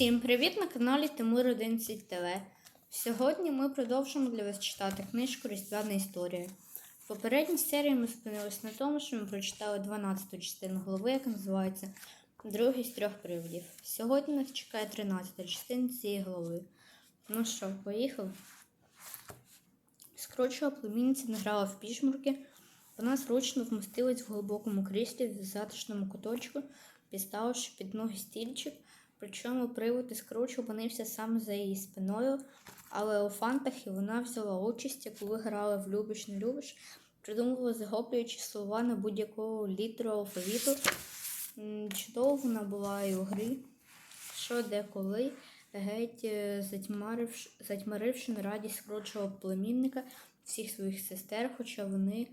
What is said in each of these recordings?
Всім привіт на каналі Тимур 11 ТВ. Сьогодні ми продовжимо для вас читати книжку Різдвяна історія. В попередній серії ми зупинилися на тому, що ми прочитали 12-ту частину голови, яка називається Другий з трьох приводів. Сьогодні нас чекає 13-та частина цієї голови. Ну що, поїхали? Скручова племінниця не грала в пішмурки. Вона зручно вмостилась в глибокому кріслі в затишному куточку, підставивши під ноги стільчик. Причому привод і скруч опинився саме за її спиною, але у фантахі вона взяла участь, яку ви грали в Любиш не любиш, придумувала захоплюючі слова на будь-якого літеру алфавіту. Чудово вона була і у грі, що деколи, геть е, затьмаривши, затьмаривши на радість скручого племінника всіх своїх сестер, хоча вони,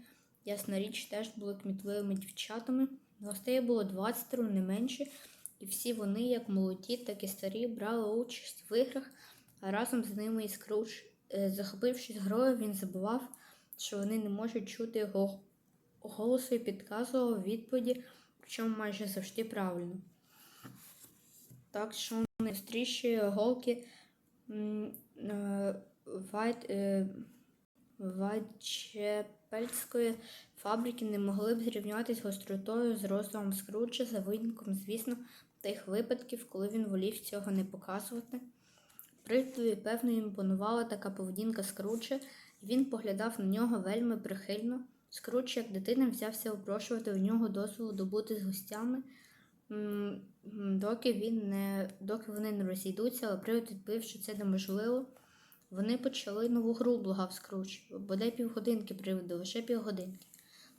ясна річ, теж були кмітливими дівчатами. Гостей було 20, не менше. І всі вони, як молоді, так і старі, брали участь в іграх, а разом з ними і Скрудж. Е, Захопившись грою, він забував, що вони не можуть чути його голосу і підказував відповіді, причому майже завжди правильно. Так що найстріші голки м, е, Вайт, е, Вайчепельської фабрики не могли б зрівнятися гостротою з розумом Скруджа за винятком, звісно, тих випадків, коли він волів цього не показувати. Привдові, певно, імпонувала така поведінка Скруджа, і він поглядав на нього вельми прихильно. Скрудж, як дитина, взявся упрошувати у нього дозволу добути з гостями, доки, він не, доки вони не розійдуться, але привид відповів, що це неможливо. Вони почали нову гру, благав Скрудж. Бодай півгодинки приводу, лише півгодинки.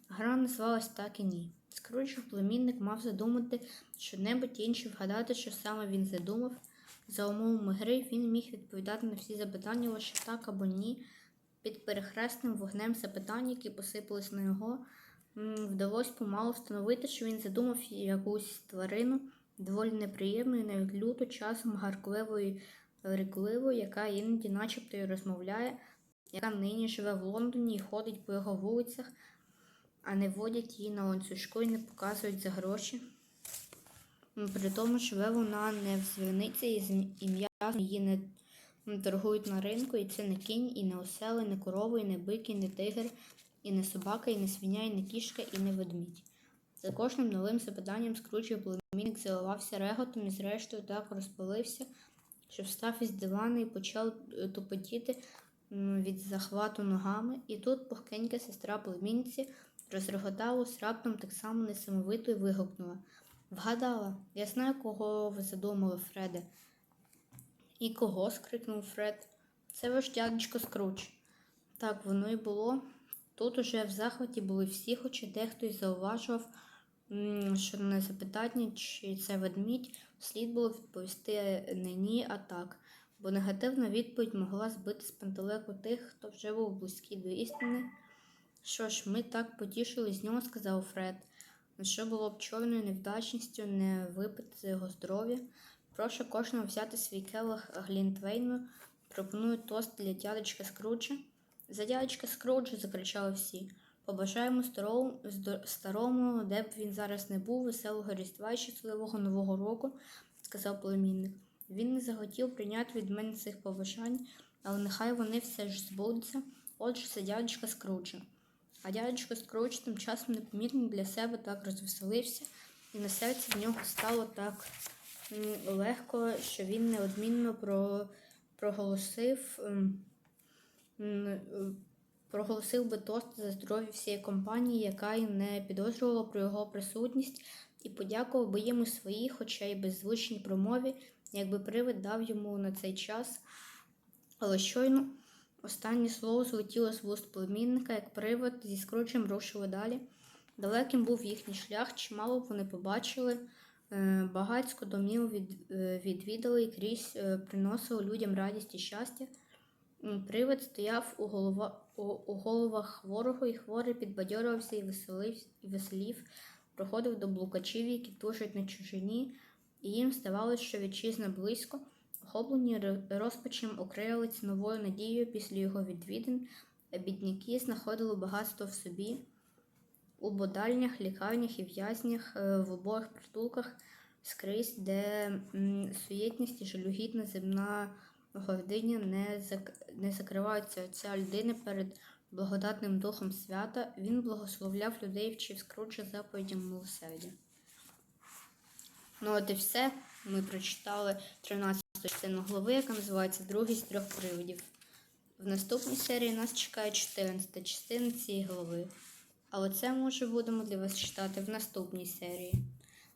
Гра називалась так і ні. Скрудж, племінник, мав задумати що-небудь інше вгадати, що саме він задумав. За умовами гри він міг відповідати на всі запитання лише так або ні. Під перехресним вогнем запитань, які посипались на його, вдалося помалу встановити, що він задумав якусь тварину, доволі неприємну і навіть люто, часом гаркливою і рикливою, яка іноді начебто й розмовляє, яка нині живе в Лондоні і ходить по його вулицях, а не водять її на ланцюжку і не показують за гроші. При тому живе вона не в звіниці і ім'я її не торгують на ринку, і це не кінь, і не осел, і не корова, і не бик, і не тигр, і не собака, і не свиня, і не кішка, і не ведмідь. За кожним новим запитанням скручив племінник заливався реготом і зрештою так розпалився, що встав із дивана і почав е, тупотіти від захвату ногами. І тут пухкенька сестра племінниці розреготалась раптом так само несамовито і вигукнула. Вгадала, я знаю, кого ви задумали, Фреде. І кого? скрикнув Фред. Це ваш дядечко Скруч. Так воно і було. Тут уже в захваті були всі, хоча дехто й зауважував, що на запитання, чи це ведмідь, слід було відповісти не ні, а так, бо негативна відповідь могла збити з пантелеку тих, хто вже був близький до істини. Що ж, ми так потішили з нього, сказав Фред. Що було б чорною невдачністю не випити його здоров'я. Прошу кожного взяти свій келих Глінтвейну. Пропоную тост для дядечка Скруджа. За дядечка Скруджа закричали всі. Побажаємо старому, де б він зараз не був, веселого різдва і щасливого нового року, сказав племінник. Він не захотів прийняти від мене цих побажань, але нехай вони все ж збудуться. Отже, за дядечка Скруджа. А дядечко Скруч тим часом непомітно для себе так розвеселився, і на серці в нього стало так легко, що він неодмінно про, проголосив, ем, проголосив би тост за здоров'я всієї компанії, яка й не підозрювала про його присутність, і подякував би їм у своїй, хоча й беззвучній промові, якби привид дав йому на цей час. Але щойно Останнє слово злетіло з вуст племінника, як привид зі скручем рушили далі. Далеким був їхній шлях, чимало вони побачили. Е, Багацько домів від, е, відвідали і крізь е, приносили людям радість і щастя. Привид стояв у, голова, у, у головах хворого, і хворий підбадьорювався і веселив, і веселів, проходив до блукачів, які тужать на чужині, і їм здавалося, що вітчизна близько. Охоплені ро- розпачем окрилиць новою надією після його відвідин, бідняки знаходили багатство в собі у бодальнях, лікарнях і в'язнях, е, в обох притулках скрізь, де суєтність і жалюгідна земна гординя не, зак... не закриваються отця людини перед благодатним духом свята. Він благословляв людей, вчив скруче заповідям милосердя. Ну, от і все. Ми прочитали 13 частину голови, яка називається Другий трьох привидів. В наступній серії нас чекає 14 частина цієї голови. Але це ми вже будемо для вас читати в наступній серії.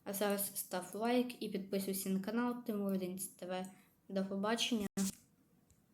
А зараз став лайк і підписуйся на канал Тимур ТВ. До побачення!